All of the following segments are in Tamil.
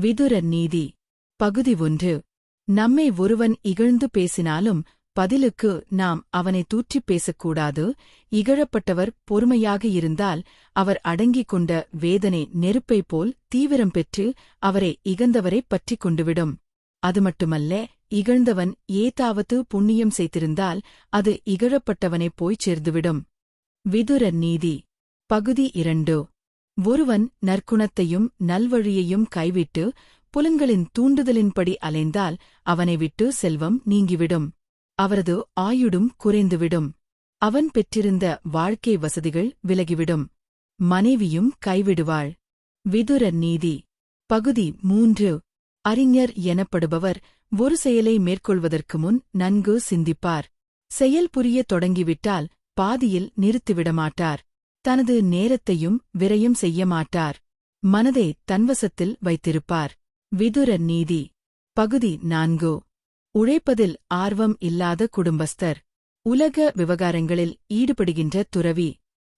விதுர நீதி. பகுதி ஒன்று. நம்மை ஒருவன் இகழ்ந்து பேசினாலும் பதிலுக்கு நாம் அவனை தூற்றிப் பேசக்கூடாது. இகழப்பட்டவர் பொறுமையாக இருந்தால் அவர் அடங்கிக் கொண்ட வேதனை நெருப்பைப் போல் தீவிரம் பெற்று அவரை இகந்தவரைப் பற்றிக் கொண்டுவிடும். அது மட்டுமல்ல இகழ்ந்தவன் ஏதாவது புண்ணியம் செய்திருந்தால் அது இகழப்பட்டவனைப் போய்ச் சேர்ந்துவிடும். விதுர நீதி. பகுதி இரண்டு. ஒருவன் நற்குணத்தையும் நல்வழியையும் கைவிட்டு புலன்களின் தூண்டுதலின்படி அலைந்தால் அவனை விட்டு செல்வம் நீங்கிவிடும். அவரது ஆயுடும் குறைந்துவிடும். அவன் பெற்றிருந்த வாழ்க்கை வசதிகள் விலகிவிடும். மனைவியும் கைவிடுவாள். விதுர நீதி. பகுதி மூன்று. அறிஞர் எனப்படுபவர் ஒரு செயலை மேற்கொள்வதற்கு முன் நன்கு சிந்திப்பார். செயல் புரிய தொடங்கிவிட்டால் பாதியில் நிறுத்திவிடமாட்டார். தனது நேரத்தையும் விரையும் செய்ய மாட்டார். மனதை தன்வசத்தில் வைத்திருப்பார். விதுர நீதி. பகுதி நான்கு. உழைப்பதில் ஆர்வம் இல்லாத குடும்பஸ்தர். உலக விவகாரங்களில் ஈடுபடுகின்ற துறவி.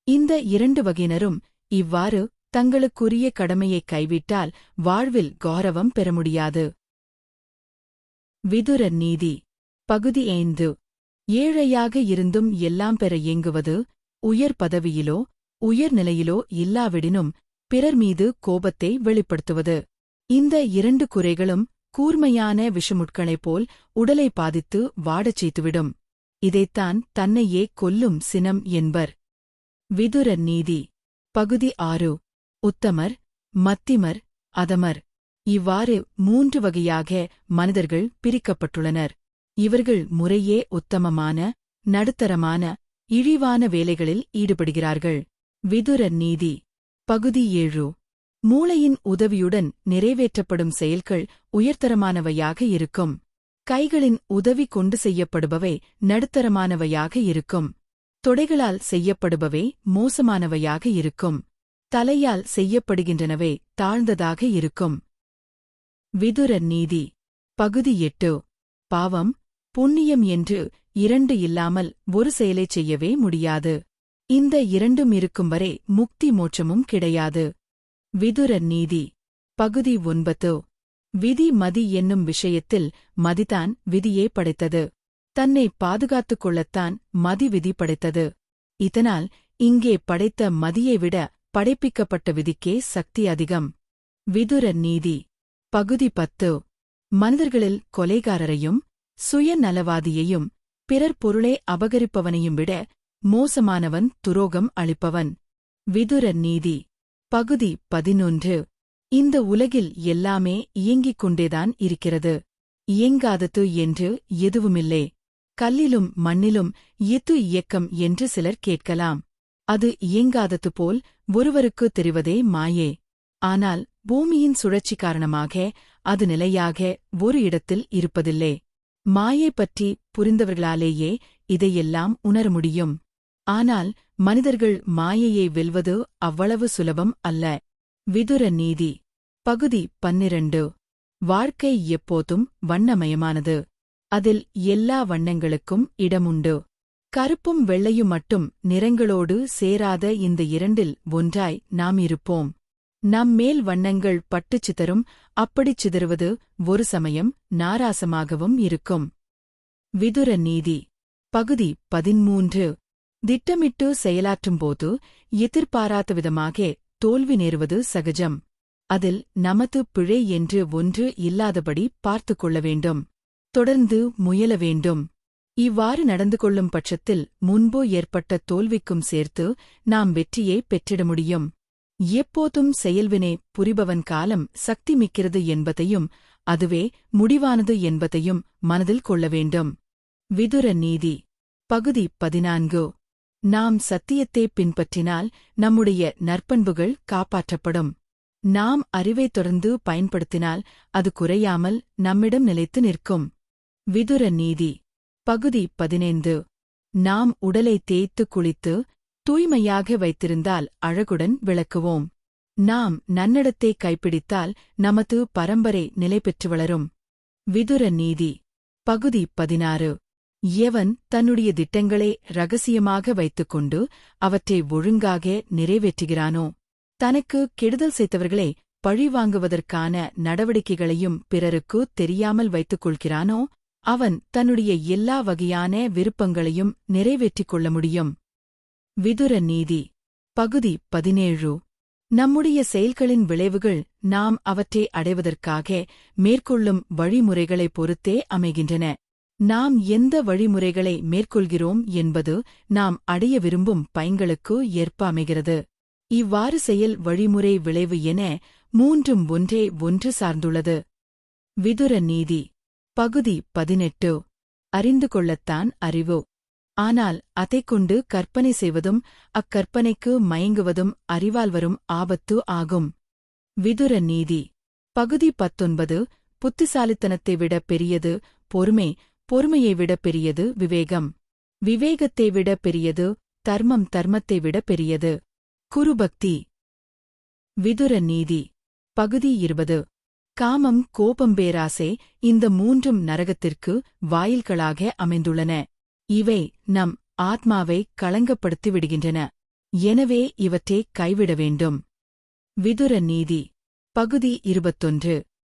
இந்த இரண்டு வகையினரும் இவ்வாறு தங்களுக்குரிய கடமையை கைவிட்டால் வாழ்வில் கௌரவம் பெற முடியாது. விதுர நீதி. பகுதி ஐந்து. ஏழையாக இருந்தும் எல்லாம் பெற இயங்குவது உயர் பதவியிலோ உயர் நிலையிலோ இல்லாவிடினும் பிறர் மீது கோபத்தை வெளிப்படுத்துவது. இந்த இரண்டு குறைகளும் கூர்மையான விஷமுட்களைப் போல் உடலை பாதித்து வாடச் செய்துவிடும். இதைத்தான் தன்னையே கொல்லும் சினம் என்பர். விதுர நீதி. பகுதி ஆறு. உத்தமர் மத்திமர் அதமர். இவ்வாறு மூன்று வகையாக மனிதர்கள் பிரிக்கப்பட்டுள்ளனர். இவர்கள் முறையே உத்தமமான நடுத்தரமான இழிவான வேலைகளில் ஈடுபடுகிறார்கள். விதுர நீதி. பகுதி ஏழு. மூளையின் உதவியுடன் நிறைவேற்றப்படும் செயல்கள் உயர்தரமானவையாக இருக்கும். கைகளின் உதவி கொண்டு செய்யப்படுபவை நடுத்தரமானவையாக இருக்கும். தொடைகளால் செய்யப்படுபவை மோசமானவையாக இருக்கும். தலையால் செய்யப்படுகின்றனவே தாழ்ந்ததாக இருக்கும். விதுர நீதி. பகுதி எட்டு. பாவம் புண்ணியம் என்று இரண்டு இல்லாமல் ஒரு செயலைச் செய்யவே முடியாது. இந்த இரண்டும் இருக்கும் வரை முக்தி மோட்சமும் கிடையாது. விதுர நீதி. பகுதி ஒன்பது. விதி மதி என்னும் விஷயத்தில் மதிதான் விதியே படைத்தது. தன்னை பாதுகாத்துக் கொள்ளத்தான் மதி விதி படைத்தது. இதனால் இங்கே படைத்த மதியை விட படைப்பிக்கப்பட்ட விதிக்கே சக்தி அதிகம். விதுர நீதி. பகுதி பத்து. மனிதர்களில் கொலைகாரரையும் சுயநலவாதியையும் பிறர் பொருளை அபகரிப்பவனையும் விட மோசமானவன் துரோகம் அளிப்பவன். விதுர நீதி. பகுதி பதினொன்று. இந்த உலகில் எல்லாமே இயங்கிக் கொண்டேதான் இருக்கிறது. இயங்காதது என்று எதுவுமில்லை. கல்லிலும் மண்ணிலும் எத்து இயக்கம் என்று சிலர் கேட்கலாம். அது இயங்காதது போல் ஒருவருக்கு தெரிவதே மாயே. ஆனால் பூமியின் சுழற்சி காரணமாக அது நிலையாக ஒரு இடத்தில் இருப்பதில்லை. மாயை பற்றி புரிந்தவர்களாலேயே இதையெல்லாம் உணர முடியும். ஆனால் மனிதர்கள் மாயையை வெல்வது அவ்வளவு சுலபம் அல்ல. விதுர நீதி. பகுதி பன்னிரண்டு. வாழ்க்கை எப்போதும் வண்ணமயமானது. அதில் எல்லா வண்ணங்களுக்கும் இடமுண்டு. கருப்பும் வெள்ளையும் மட்டும் நிறங்களோடு சேராத இந்த இரண்டில் ஒன்றாய் நாம் இருப்போம். நம் மேல் வண்ணங்கள் பட்டுச் சிதறும் அப்படிச் சிதறுவது ஒரு சமயம் நாராசமாகவும் இருக்கும். விதுர நீதி. பகுதி பதிமூன்று திட்டமிட்டு செயலாற்றும்போது எதிர்பாராத விதமாக தோல்வி நேருவது சகஜம். அதில் நமது பிழை என்று ஒன்று இல்லாதபடி பார்த்துக் கொள்ள வேண்டும். தொடர்ந்து முயல வேண்டும். இவ்வாறு நடந்து கொள்ளும் பட்சத்தில் முன்போ ஏற்பட்ட தோல்விக்கும் சேர்த்து நாம் வெற்றியை பெற்றிட முடியும். எப்போதும் செயல்வினை புரிபவன் காலம் சக்தி மிக்கிறது என்பதையும் அதுவே முடிவானது என்பதையும் மனதில் கொள்ள வேண்டும். விதுர நீதி. பகுதி பதினான்கு. நாம் சத்தியத்தை பின்பற்றினால் நம்முடைய நற்பண்புகள் காப்பாற்றப்படும். நாம் அறிவை தொடர்ந்து பயன்படுத்தினால் அது குறையாமல் நம்மிடம் நிலைத்து நிற்கும். விதுர நீதி. பகுதி பதினைந்து. நாம் உடலை தேய்த்து குளித்து தூய்மையாக வைத்திருந்தால் அழகுடன் விளக்குவோம். நாம் நன்னடத்தை கைப்பிடித்தால் நமது பரம்பரை நிலை பெற்று வளரும். விதுர நீதி. பகுதி பதினாறு. எவன் தன்னுடைய திட்டங்களை ரகசியமாக வைத்துக்கொண்டு அவற்றை ஒழுங்காக நிறைவேற்றுகிறானோ? தனக்கு கெடுதல் செய்தவர்களை பழிவாங்குவதற்கான நடவடிக்கைகளையும் பிறருக்கு தெரியாமல் வைத்துக் கொள்கிறானோ? அவன் தன்னுடைய எல்லா வகையான விருப்பங்களையும் நிறைவேற்றிக் கொள்ள முடியும். விதுர நீதி பகுதி பதினேழு. நம்முடைய செயல்களின் விளைவுகள் நாம் அவற்றை அடைவதற்காக மேற்கொள்ளும் வழிமுறைகளைப் பொறுத்தே அமைகின்றன. நாம் எந்த வழிமுறைகளை மேற்கொள்கிறோம் என்பது நாம் அடைய விரும்பும் பயன்களுக்கு ஏற்ப அமைகிறது. இவ்வாறு செயல் வழிமுறை விளைவு என மூன்றும் ஒன்றே ஒன்று சார்ந்துள்ளது. விதுர நீதி பகுதி பதினெட்டு. அறிந்து கொள்ளத்தான் அறிவு. ஆனால் அதைக் கொண்டு கற்பனை செய்வதும் அக்கற்பனைக்கு மயங்குவதும் அறிவால் வரும் ஆபத்து ஆகும். விதுர நீதி. பகுதி பத்தொன்பது. புத்திசாலித்தனத்தை விட பெரியது பொறுமை பொறுமையை விட பெரியது விவேகம். விவேகத்தை விட பெரியது தர்மம் தர்மத்தை விட பெரியது குருபக்தி. விதுர நீதி. பகுதி இருபது. காமம் கோபம் பேராசை இந்த மூன்றும் நரகத்திற்கு வாயில்களாக அமைந்துள்ளன. இவை நம் ஆத்மாவை களங்கப்படுத்தி விடுகின்றன எனவே இவற்றை கைவிட வேண்டும். விதுர நீதி. பகுதி இருபத்தொன்று.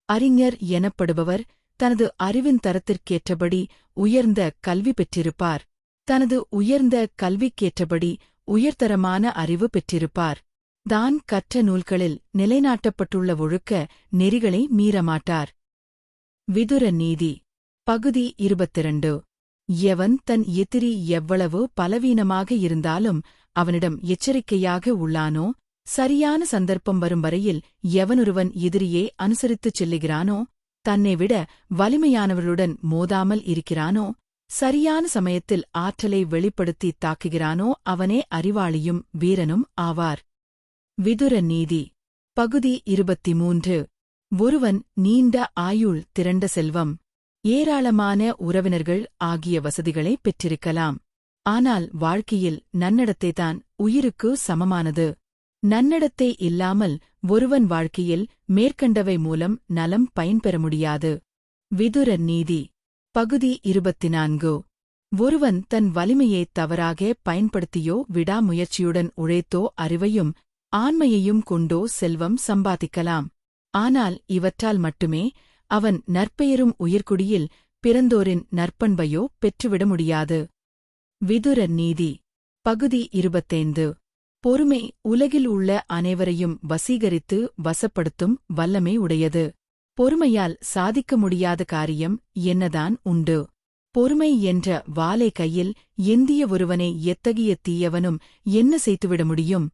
அறிஞர் எனப்படுபவர் தனது அறிவின் தரத்திற்கேற்றபடி உயர்ந்த கல்வி பெற்றிருப்பார். தனது உயர்ந்த கல்விக்கேற்றபடி உயர்தரமான அறிவு பெற்றிருப்பார். தான் கற்ற நூல்களில் நிலைநாட்டப்பட்டுள்ள ஒழுக்க நெறிகளை மீறமாட்டார். விதுர நீதி. பகுதி இருபத்திரண்டு. எவன் தன் எதிரி எவ்வளவு பலவீனமாக இருந்தாலும் அவனிடம் எச்சரிக்கையாக உள்ளானோ? சரியான சந்தர்ப்பம் வரும் வரையில் எவனொருவன் எதிரியே அனுசரித்துச் செல்லுகிறானோ? தன்னை விட வலிமையானவர்களுடன் மோதாமல் இருக்கிறானோ? சரியான சமயத்தில் ஆற்றலை வெளிப்படுத்தி தாக்குகிறானோ? அவனே அறிவாளியும் வீரனும் ஆவார். விதுர நீதி. பகுதி இருபத்தி மூன்று. ஒருவன் நீண்ட ஆயுள் திரண்ட செல்வம். ஏராளமான உறவினர்கள் ஆகிய வசதிகளை பெற்றிருக்கலாம். ஆனால் வாழ்க்கையில் நன்னடத்தைதான் உயிருக்கு சமமானது. நன்னடத்தை இல்லாமல் ஒருவன் வாழ்க்கையில் மேற்கண்டவை மூலம் நலம் பயன்பெற முடியாது. விதுர நீதி. பகுதி இருபத்தி நான்கு ஒருவன் தன் வலிமையை தவறாக பயன்படுத்தியோ விடாமுயற்சியுடன் உழைத்தோ அறிவையும் ஆண்மையையும் கொண்டோ செல்வம் சம்பாதிக்கலாம். ஆனால் இவற்றால் மட்டுமே அவன் நற்பெயரும் உயிர்குடியில் பிறந்தோரின் நற்பண்பையோ பெற்றுவிட முடியாது. விதுர நீதி பகுதி இருபத்தைந்து. பொறுமை உலகில் உள்ள அனைவரையும் வசீகரித்து வசப்படுத்தும் வல்லமை உடையது. பொறுமையால் சாதிக்க முடியாத காரியம் என்னதான் உண்டு? பொறுமை என்ற வாலை கையில் எந்திய ஒருவனை எத்தகைய தீயவனும் என்ன செய்துவிட முடியும்?